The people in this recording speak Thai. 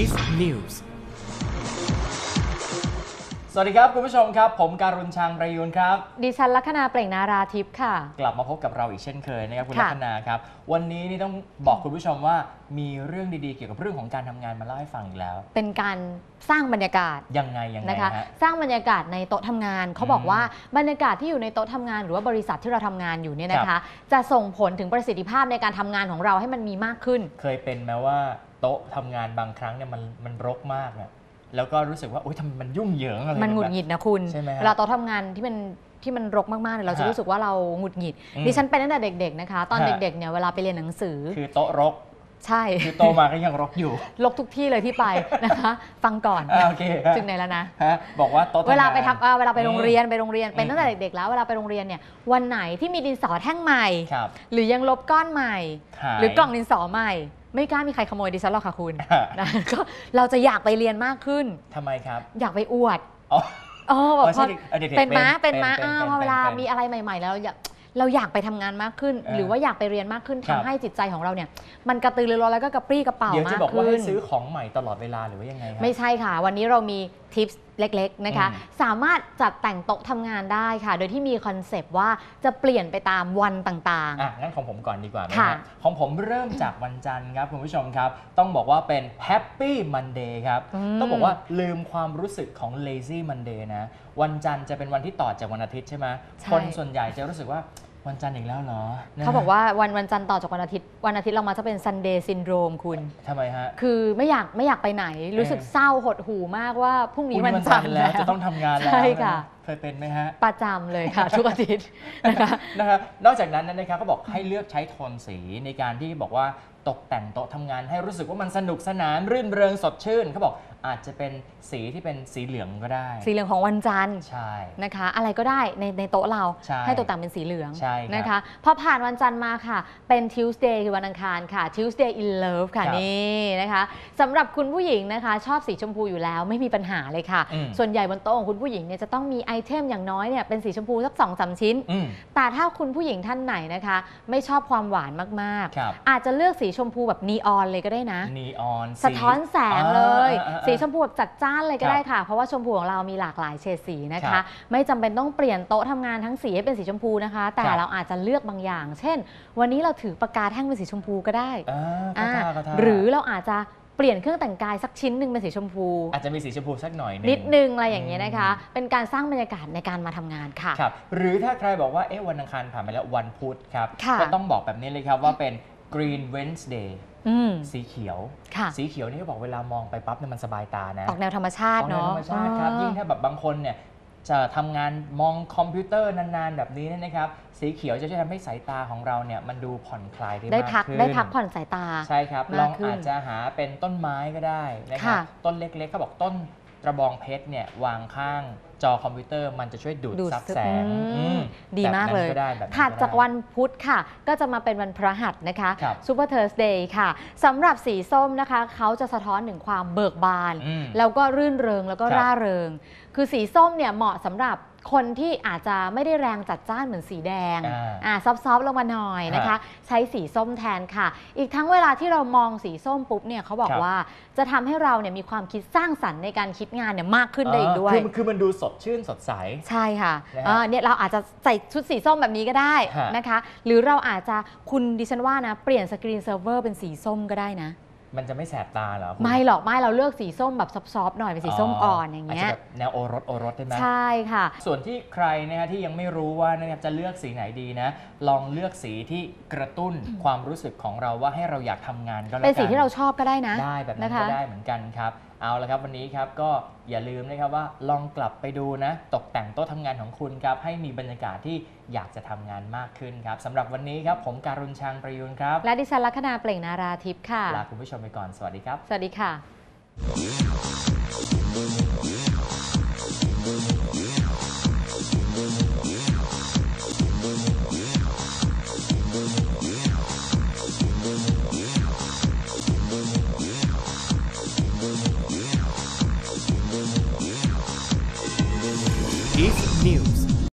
East News สวัสดีครับ คุณผู้ชมครับ ผมการุณชังประยูนครับ ดิฉันลัคนาเปล่งนาราทิพย์ค่ะ กลับมาพบกับเราอีกเช่นเคยนะครับคุณค่ะลัคนาครับ วันนี้นี่ต้องบอกคุณผู้ชมว่ามีเรื่องดีๆ เกี่ยวกับเรื่องของการทำงานมาเล่าให้ฟังอีกแล้ว เป็นการสร้างบรรยากาศยังไงยังไงนะคะ ฮะ สร้างบรรยากาศในโต๊ะทำงานเขาบอกอืมว่าบรรยากาศที่อยู่ในโต๊ะทำงาน หรือว่าบริษัทที่เราทำงานอยู่เนี่ยนะครัคะบจะส่งผลถึงประสิทธิภาพในการทำงานของเราให้มันมีมากขึ้น เคยเป็นไหมว่า โต๊ะทำงานบางครั้งเนี่ยมันมันรกมากอะแล้วก็รู้สึกว่าโอ๊ยทำไมมันยุ่งเหยิงอะไรมันหงุดหงิดนะคุณใช่ไหมฮะเวลาโต๊ะทำงานที่มันที่มันรกมากๆเนี่ยเราจะฮะรู้สึกว่าเราหงุดหงิดอืมดิฉันเป็นตั้งแต่เด็ก ๆ นะคะ ตอนฮะเด็กๆเนี่ยเวลาไปเรียนหนังสือ คือโต๊ะรก ใช่คือโตมาก็ยังรกอยู่รกทุกที่เลยที่ไปนะคะ ฟังก่อนอ่าโอเคฮะถึงไหนแล้วนะฮะบอกว่าโต๊ะทำงน เวลาไปทำเอ่อเวลาไปโรงเรียนอืมไปโรงเรียนเป็นตั้งแต่เด็กๆแล้วเวลาไปโรงเรียนเนี่ยวันไหนที่มีดินสอแท่งใหม่ ครับหรือยังลบก้อนใหม่หาย หรือกล่องดินสอใหม่ ไม่กล้ามีใครขโมยดิฉันหรอกค่ะคุณฮะ นะก็เราจะอยากไปเรียนมากขึ้น ทำไมครับอยากไปอวดอ๋ออ๋อแบบอ๋อพใช่อดิเออเด็กๆเป็นม้าเป็เป็นนม้าเป็นอ้าเป็นพอเวลาเป็นมีอะไรใหม่ ๆ แล้วเราอยาก เราอยากไปทำงานมากขึ้นเออหรือว่าอยากไปเรียนมากขึ้นครัทำบ ให้จิตใจของเราเนี่ย มันกระตือรือร้นแล้วก็กระปรี้กระเป๋าเดี๋ยวจะมากบอกว่าขึ้ให้น ซื้อของใหม่ตลอดเวลาหรือว่ายังไงครัไม่ใช่ค่ะ วันนี้เรามีทิปส์เล็ก ๆ นะคะ อืมสามารถจัดแต่งโต๊ะทำงานได้ค่ะ โดยที่มีคอนเซปต์ว่าจะเปลี่ยนไปตามวันต่าง อะงั้นของผมก่อนดีกว่าไหมค่ะฮะของผมเริ่มจากวันจันทร์ครับคุณผู้ชมครับ ต้องบอกว่าเป็น Happy Monday ครับ อืมต้องบอกว่าลืมความรู้สึกของ Lazy Monday นะ วันจันทร์จะเป็นวันที่ต่อจากวันอาทิตย์ใช่ไหมใช่ คนส่วนใหญ่จะรู้สึกว่า วันจันทร์อีกแล้วเหรอๆนะเขาบอกว่าวันวันจันทร์ต่อจากวันอาทิตย์ วันอาทิตย์เรามาจะเป็น Sunday Syndrome คุณทำไมฮะ คือไม่อยากไม่อยากไปไหน รู้สึกเออเศร้าหดหูมากว่าพรุ่งนี้พรุ่งวันจันทร์แล้วแล้วจะต้องทำงานแล้วใช่ค่ะนเค ยเป็นไหมฮะ ประจำเลยค่ะ ทุกอาทิตย์นะคะ นะครับนอกจากนั้นนะครับก็บอกให้เลือกใช้โทนสีในการที่บอกว่าตกแต่งโต๊ะทำงานให้รู้สึกว่ามันสนุกสนานรื่นเริงสดชื่นเขาบอกอาจจะเป็นสีที่เป็นสีเหลืองก็ได้ สีเหลืองของวันจันทร์ใช่ นะคะ อะไรก็ได้ในในโต๊ะเราใช่ตกแต่งเป็นสีเหลืองใช่ครับนะคะพอผ่านวันจันทร์มาค่ะ เป็น Tuesday คือวันอังคารค่ะ Tuesday in Love ค่ะครับนี่นะคะสำหรับคุณผู้หญิงนะคะ ชอบสีชมพูอยู่แล้วไม่มีปัญหาเลยค่ะ อืมส่วนใหญ่บนโต๊ะของคุณผู้หญิงเนี่ยจะต้องมีไอเทมอย่างน้อยเนี่ยเป็นสีชมพูสักสองสามชิ้นอืมแต่ถ้าคุณผู้หญิงท่านไหนนะคะ ไม่ชอบความหวานมากครับๆอาจจะเลือกสีชมพูแบบนีออนเลยก็ได้นะนีออนสะท้อนแสงเลยอ่าอ่าอ่าสีชมพูแบบจัดจ้านเลยก็ครับได้ค่ะ เพราะว่าชมพูของเรามีหลากหลายเฉดสีนะครัคะบไม่จำเป็นต้องเปลี่ยนโต๊ะทำงานทั้งสีให้เป็นสีชมพูนะคะ แต่ครับเราอาจจะเลือกบางอย่าง เช่น วันนี้เราถือปากกาแท่งเป็นสีชมพูก็ได้อ่าอ่าเข้าท่าเข้าท่าหรือเราอาจจะเปลี่ยนเครื่องแต่งกายสักชิ้นหนึ่งเป็นสีชมพู อาจจะมีสีชมพูสักหน่อยหนึงนิดนึงอะไรอย่างเงี้ยนะคะ เป็นการสร้างบรรยากาศในการมาทำงานค่ะครับหรือถ้าใครบอกว่าเอ๊ะวันอังคารผ่านไปแล้ววันพุธครับค่ะก็ต้องบอกแบบนี้เลยครับว่าเป็น Green Wednesday อืมสีเขียวค่ะสีเขียวนี่ก็บอกเวลามองไปปั๊บเนี่ยมันสบายตานะ ออกแนวธรรมชาติออกแนวเนาะธรรมชาติครับอ่ายิ่งถ้าแบบบางคนเนี่ย จะทำงานมองคอมพิวเตอร์นานๆ แบบนี้เนี่ยนะครับ สีเขียวจะช่วยทำให้สายตาของเราเนี่ยมันดูผ่อนคลายได้ได้มากพักขึ้นได้พักผ่อนสายตา ใช่ครับมากลองขึ้นอาจจะหาเป็นต้นไม้ก็ได้นะครับค่ะ ต้นเล็กๆเขาบอกต้น กระบองเพชรเนี่ยวางข้างจอคอมพิวเตอร์มันจะช่วยดูดดูดซับซึมแสงอืมอืมดีมากเลยแบบนั้นก็ได้แบบนั้นถัดก็ไจากวันพุธค่ะ ก็จะมาเป็นวันพฤหัสนะคะครับ ซูเปอร์เท r ร์สเดย์ค่ะสำหรับสีส้มนะคะ เขาจะสะท้อนถึงความเบิกบาน อืม แล้วก็รื่นเริงแล้วก็ครับร่าเริง คือสีส้มเนี่ยเหมาะสำหรับ คนที่อาจจะไม่ได้แรงจัดจ้านเหมือนสีแดงอ่าอ่าซอฟต์ๆลงมาหน่อยนะคะฮะใช้สีส้มแทนค่ะ อีกทั้งเวลาที่เรามองสีส้มปุ๊บเนี่ยเขาบอกครับว่าจะทำให้เราเนี่ยมีความคิดสร้างสรรค์ในการคิดงานเนี่ยมากขึ้นได้อีกด้วย คือคือมันดูสดชื่นสดใส ใช่ค่ะนะฮะเอ่อเนี่ยเราอาจจะใส่ชุดสีส้มแบบนี้ก็ได้ฮะนะคะ หรือเราอาจจะคุณดิฉันว่านะเปลี่ยนสกรีนเซิร์ฟเวอร์เป็นสีส้มก็ได้นะ มันจะไม่แสบตาเหรอคุณไม่หรอกไม่เราเลือกสีส้มแบบซอฟๆหน่อยเป็นสีส้มอ่อนอย่างเงี้จยจะแบบแนวโอรสโอรสได้ไหมใช่ค่ะ ส่วนที่ใครนะฮะที่ยังไม่รู้ว่านะครับจะเลือกสีไหนดีนะ ลองเลือกสีที่กระตุ้นความรู้สึกของเราว่าให้เราอยากทำงานก็แล้วกันเป็นสีที่เราชอบก็ได้นะได้แบบนั้นนะคะก็ได้เหมือนกันครับ เอาละครับวันนี้ครับก็อย่าลืมนะครับว่าลองกลับไปดูนะ ตกแต่งโต๊ะทำงานของคุณครับให้มีบรรยากาศที่อยากจะทำงานมากขึ้นครับสำหรับวันนี้ครับผมการุณชังประยุนครับ และดิฉันลัคนาเปล่งนาราทิพย์ค่ะลาคุณผู้ชมไปก่อนสวัสดีครับ สวัสดีค่ะ